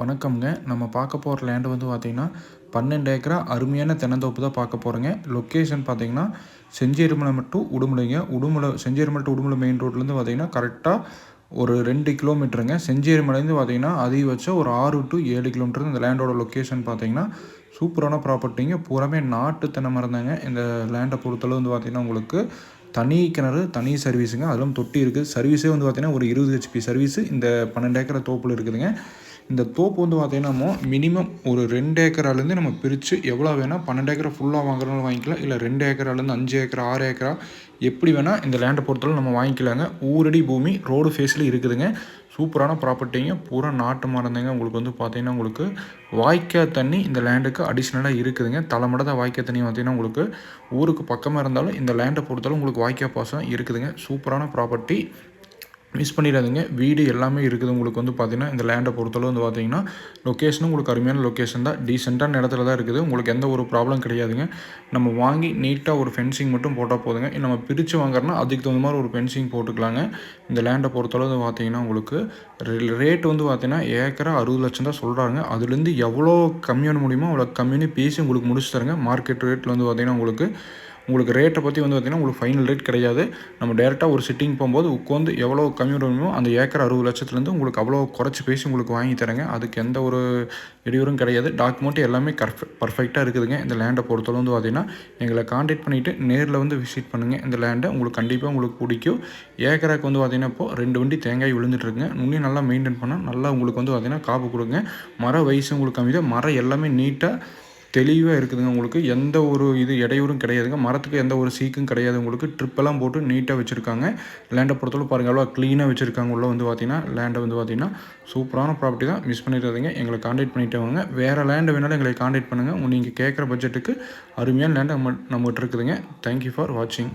வணக்கம்ங்க. நம்ம பார்க்க போகிற லேண்டு வந்து பார்த்திங்கன்னா பன்னெண்டு ஏக்கரா அருமையான தென்னந்தோப்பு தான் பார்க்க போகிறோங்க லொக்கேஷன் பார்த்தீங்கன்னா செஞ்சேரிமலை மட்டும் உடுமலைங்க. உடுமலை செஞ்சேரிமலை டு உடுமலை மெயின் ரோட்லேருந்து பார்த்திங்கன்னா கரெக்டாக ஒரு ரெண்டு கிலோமீட்டருங்க செஞ்சேரிமலைந்து பார்த்தீங்கன்னா அதிகபட்சம் ஒரு ஆறு டு ஏழு கிலோமீட்டர் இந்த லேண்டோட லொக்கேஷன் பார்த்தீங்கன்னா சூப்பரான ப்ராப்பர்ட்டிங்க பூராமே நாட்டு தென்னை மரம் இந்த லேண்டை பொறுத்தளவு வந்து பார்த்திங்கன்னா உங்களுக்கு தனி கிணறு தனி சர்வீஸுங்க அதெல்லாம் தொட்டி இருக்குது. சர்வீஸே வந்து பார்த்திங்கன்னா ஒரு இருபது ஹெச்பி சர்வீஸு இந்த பன்னெண்டு ஏக்கரை தோப்பில் இருக்குதுங்க. இந்த தோப்பு வந்து பார்த்தீங்கன்னா மினிமம் ஒரு ரெண்டு ஏக்கராலேருந்து நம்ம பிரித்து எவ்வளோ வேணால் பன்னெண்டு ஏக்கரை ஃபுல்லாக வாங்குறவங்களும் வாங்கிக்கலாம். இல்லை ரெண்டு ஏக்கராலேருந்து அஞ்சு ஏக்கரா ஆறு ஏக்கரா எப்படி வேணால் இந்த லேண்டை பொறுத்தளவு நம்ம வாங்கிக்கலாங்க. ஊரடி பூமி ரோடு ஃபேஸில் இருக்குதுங்க. சூப்பரான ப்ராப்பர்ட்டிங்க பூரா நாட்டு மரந்தங்க. உங்களுக்கு வந்து பார்த்திங்கன்னா உங்களுக்கு வாய்க்கா தண்ணி இந்த லேண்டுக்கு அடிஷ்னலாக இருக்குதுங்க. தலைமட தான் வாய்க்கா தண்ணி பார்த்திங்கன்னா உங்களுக்கு ஊருக்கு பக்கமாக இருந்தாலும் இந்த லேண்டை பொறுத்தளவு உங்களுக்கு வாய்க்கா பாசம் இருக்குதுங்க. சூப்பரான ப்ராப்பர்ட்டி மிஸ் பண்ணிடாதீங்க. வீடு எல்லாமே இருக்குது. உங்களுக்கு வந்து பார்த்திங்கன்னா இந்த லேண்டை பொறுத்தளவு வந்து பார்த்திங்கன்னா லொக்கேஷனும் உங்களுக்கு அருமையான லொக்கேஷன் தான். டீசெண்டான இடத்துல தான் இருக்குது. உங்களுக்கு எந்த ஒரு ப்ராப்ளம் கிடையாதுங்க. நம்ம வாங்கி நீட்டாக ஒரு ஃபென்சிங் மட்டும் போட்டால் போதுங்க. நம்ம பிரித்து வாங்குறோன்னா அதுக்கு தகுந்த மாதிரி ஒரு ஃபென்சிங் போட்டுக்கலாங்க. இந்த லேண்டை பொறுத்தளவு வந்து பார்த்திங்கன்னா உங்களுக்கு ரேட் வந்து பார்த்திங்கன்னா ஏக்கரா அறுபது லட்சம் தான் சொல்கிறாங்க அதுலேருந்து எவ்வளோ கம்மியான முடியுமோ அவ்வளோ கம்மியான பேசி உங்களுக்கு முடிச்சு தருங்க. மார்க்கெட் ரேட்டில் வந்து பார்த்திங்கன்னா உங்களுக்கு உங்களுக்கு ரேட்டை பற்றி வந்து பார்த்திங்கன்னா உங்களுக்கு ஃபைனல் ரேட் கிடையாது. நம்ம டேரெக்டாக ஒரு சிட்டிங் போகும்போது உட்காந்து எவ்வளோ கம்மி பண்ணுமோ அந்த ஏக்கர் அறுபது லட்சத்துலேருந்து உங்களுக்கு அவ்வளோ குறைச்சி பேசி உங்களுக்கு வாங்கி தரேங்க. அதுக்கு எந்த ஒரு இடையூறும் கிடையாது. டாக்குமெண்ட் எல்லாமே கர்ஃபெக்ட் பர்ஃபெக்டாக இருக்குதுங்க. இந்த லேண்டை பொறுத்தளவு வந்து பார்த்திங்கன்னா எங்களை காண்டாக்ட் பண்ணிவிட்டு நேரில் வந்து விசிட் பண்ணுங்கள் இந்த லேண்டை உங்களுக்கு கண்டிப்பாக உங்களுக்கு பிடிக்கும். ஏக்கராக்கு வந்து பார்த்திங்கன்னா இப்போ ரெண்டு வண்டி தேங்காய் விழுந்துட்டுருக்குங்க. இன்னும் நல்லா மெயின்டைன் பண்ணால் நல்லா உங்களுக்கு வந்து பார்த்திங்கன்னா காப்பு கொடுங்க. மர வயசு உங்களுக்கு கம்மி தான் மரம் எல்லாமே நீட்டாக தெளிவாக இருக்குதுங்க உங்களுக்கு. எந்த ஒரு இது இடையூறும் கிடையாதுங்க. மரத்துக்கு எந்த ஒரு சீக்கும் கிடையாது உங்களுக்கு. ட்ரிப்பெல்லாம் போட்டு நீட்டாக வச்சுருக்காங்க. லேண்டை பொறுத்தளவு பாருங்கள் எவ்வளோ க்ளீனாக வச்சுருக்காங்க உள்ளே வந்து பார்த்தீங்கன்னா லேண்டை வந்து பார்த்தீங்கன்னா சூப்பரான ப்ராப்பர்ட்டி தான். மிஸ் பண்ணிடாதீங்க. எங்களை காண்டாக்ட் பண்ணிட்டு வாங்க. வேறு லேண்டு வேணாலும் எங்களை காண்டாக்ட் பண்ணுங்கள் நீங்கள் கேட்குற பட்ஜெட்டுக்கு அருமையான லேண்டு நம்ம நம்மகிட்ட இருக்குதுங்க. தேங்க்யூ ஃபார் வாட்சிங்